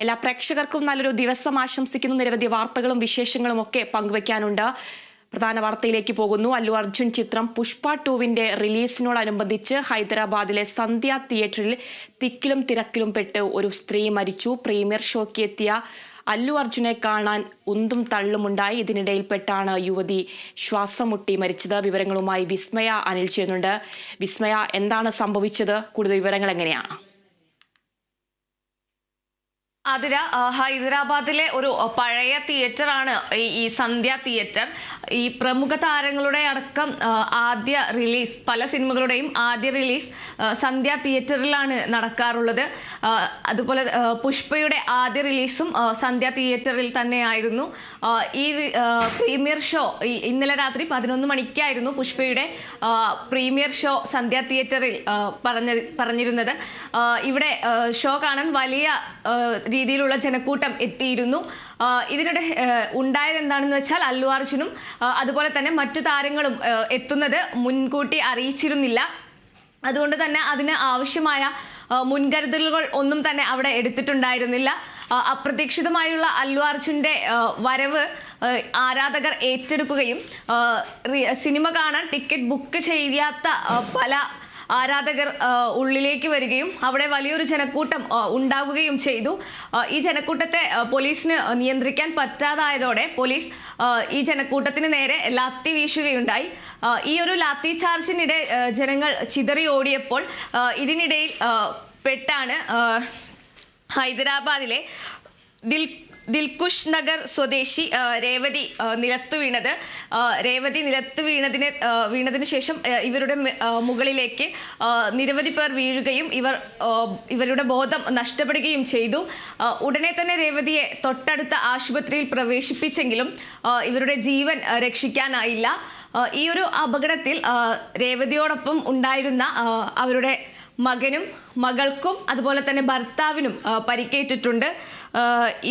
എല്ലാ പ്രേക്ഷകർക്കും നല്ലൊരു ദിവസം ആശംസിക്കുന്നു. നിരവധി വാർത്തകളും വിശേഷങ്ങളും ഒക്കെ പങ്കുവയ്ക്കാനുണ്ട് പ്രധാന വാർത്തയിലേക്ക് പോകുന്നു. അല്ലു അർജുൻ ചിത്രം പുഷ്പ ടൂവിന്റെ റിലീസിനോടനുബന്ധിച്ച് ഹൈദരാബാദിലെ സന്ധ്യ തിയേറ്ററിൽ തിക്കിലും തിരക്കിലും പെട്ട് ഒരു സ്ത്രീ മരിച്ചു. പ്രീമിയർ ഷോയ്ക്ക് എത്തിയ അല്ലു അർജുനെ കാണാൻ ഉന്തും തള്ളുമുണ്ടായി. ഇതിനിടയിൽപ്പെട്ടാണ് യുവതി ശ്വാസം മുട്ടി മരിച്ചത്. വിവരങ്ങളുമായി വിസ്മയ അനിൽ ചെയ്യുന്നുണ്ട്. വിസ്മയ എന്താണ് സംഭവിച്ചത്? കൂടുതൽ വിവരങ്ങൾ എങ്ങനെയാണ്? അതിര ഹൈദരാബാദിലെ ഒരു പഴയ തിയേറ്ററാണ് ഈ സന്ധ്യ തിയേറ്റർ. ഈ പ്രമുഖ താരങ്ങളുടെ അടക്കം ആദ്യ റിലീസ് പല സിനിമകളുടെയും ആദ്യ റിലീസ് സന്ധ്യ തിയേറ്ററിലാണ് നടക്കാറുള്ളത്. അതുപോലെ പുഷ്പയുടെ ആദ്യ റിലീസും സന്ധ്യ തിയേറ്ററിൽ തന്നെയായിരുന്നു. ഈ പ്രീമിയർ ഷോ ഇന്നലെ രാത്രി പതിനൊന്ന് മണിക്കായിരുന്നു പുഷ്പയുടെ പ്രീമിയർ ഷോ സന്ധ്യ തിയേറ്ററിൽ പറഞ്ഞ പറഞ്ഞിരുന്നത്. ഇവിടെ ഷോ കാണാൻ വലിയ രീതിയിലുള്ള ജനക്കൂട്ടം എത്തിയിരുന്നു. ഇതിനിടെ ഉണ്ടായത് എന്താണെന്ന് വെച്ചാൽ അല്ലു അർജുനും അതുപോലെ തന്നെ മറ്റു താരങ്ങളും എത്തുന്നത് മുൻകൂട്ടി അറിയിച്ചിരുന്നില്ല. അതുകൊണ്ട് തന്നെ അതിന് ആവശ്യമായ മുൻകരുതലുകൾ ഒന്നും തന്നെ അവിടെ എടുത്തിട്ടുണ്ടായിരുന്നില്ല. അപ്രതീക്ഷിതമായുള്ള അല്ലു അർജുന്റെ വരവ് ആരാധകർ ഏറ്റെടുക്കുകയും സിനിമ കാണാൻ ടിക്കറ്റ് ബുക്ക് ചെയ്യാത്ത പല ആരാധകർ ഉള്ളിലേക്ക് വരികയും അവിടെ വലിയൊരു ജനക്കൂട്ടം ഉണ്ടാകുകയും ചെയ്തു. ഈ ജനക്കൂട്ടത്തെ പോലീസിന് നിയന്ത്രിക്കാൻ പറ്റാതായതോടെ പോലീസ് ഈ ജനക്കൂട്ടത്തിന് നേരെ ലാത്തി വീശുകയുണ്ടായി. ഈ ഒരു ലാത്തി ചാർജിനിടെ ജനങ്ങൾ ചിതറി ഓടിയപ്പോൾ ഇതിനിടയിൽ പെട്ടാണ് ഹൈദരാബാദിലെ ദിൽ ദിൽകുഷ് നഗർ സ്വദേശി രേവതി നിലത്ത് വീണത്. രേവതി നിലത്ത് വീണതിന് വീണതിന് ശേഷം ഇവരുടെ മുകളിലേക്ക് നിരവധി പേർ വീഴുകയും ഇവർ ഇവരുടെ ബോധം നഷ്ടപ്പെടുകയും ചെയ്തു. ഉടനെ തന്നെ രേവതിയെ തൊട്ടടുത്ത ആശുപത്രിയിൽ പ്രവേശിപ്പിച്ചെങ്കിലും ഇവരുടെ ജീവൻ രക്ഷിക്കാനായില്ല. ഈ ഒരു അപകടത്തിൽ രേവതിയോടൊപ്പം ഉണ്ടായിരുന്ന അവരുടെ മകനും മകൾക്കും അതുപോലെ തന്നെ ഭർത്താവിനും പരിക്കേറ്റിട്ടുണ്ട്.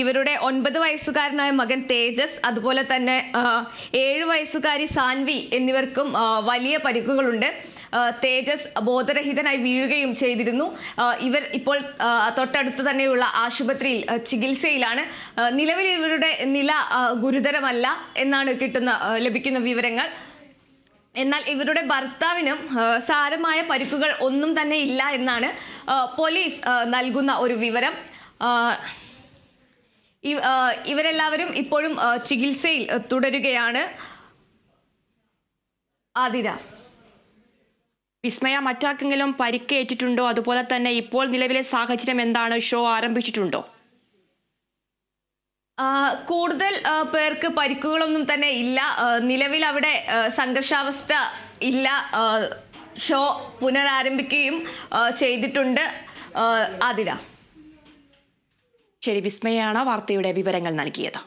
ഇവരുടെ ഒൻപത് വയസ്സുകാരനായ മകൻ തേജസ് അതുപോലെ തന്നെ ഏഴ് വയസ്സുകാരി സാൻവി എന്നിവർക്കും വലിയ പരിക്കുകളുണ്ട്. തേജസ് ബോധരഹിതനായി വീഴുകയും ചെയ്തിരുന്നു. ഇവർ ഇപ്പോൾ തൊട്ടടുത്ത് തന്നെയുള്ള ആശുപത്രിയിൽ ചികിത്സയിലാണ്. നിലവിൽ ഇവരുടെ നില ഗുരുതരമല്ല എന്നാണ് കിട്ടുന്ന ലഭിക്കുന്ന വിവരങ്ങൾ. എന്നാൽ ഇവരുടെ ഭർത്താവിനും സാരമായ പരിക്കുകൾ ഒന്നും തന്നെ ഇല്ല എന്നാണ് പോലീസ് നൽകുന്ന ഒരു വിവരം. ഇവരെല്ലാവരും ഇപ്പോഴും ചികിത്സയിൽ തുടരുകയാണ്. ആതിര. വിസ്മയ മറ്റാർക്കെങ്കിലും പരിക്കേറ്റിട്ടുണ്ടോ? അതുപോലെ തന്നെ ഇപ്പോൾ നിലവിലെ സാഹചര്യം എന്താണ്? ഷോ ആരംഭിച്ചിട്ടുണ്ടോ? കൂടുതൽ പേർക്ക് പരിക്കുകളൊന്നും തന്നെ ഇല്ല. നിലവിൽ അവിടെ സംഘർഷാവസ്ഥ ഇല്ല. ഷോ പുനരാരംഭിക്കുകയും ചെയ്തിട്ടുണ്ട്. ആതിര. ശരി വിസ്മയാണ് വാർത്തയുടെ വിവരങ്ങൾ നൽകിയത്.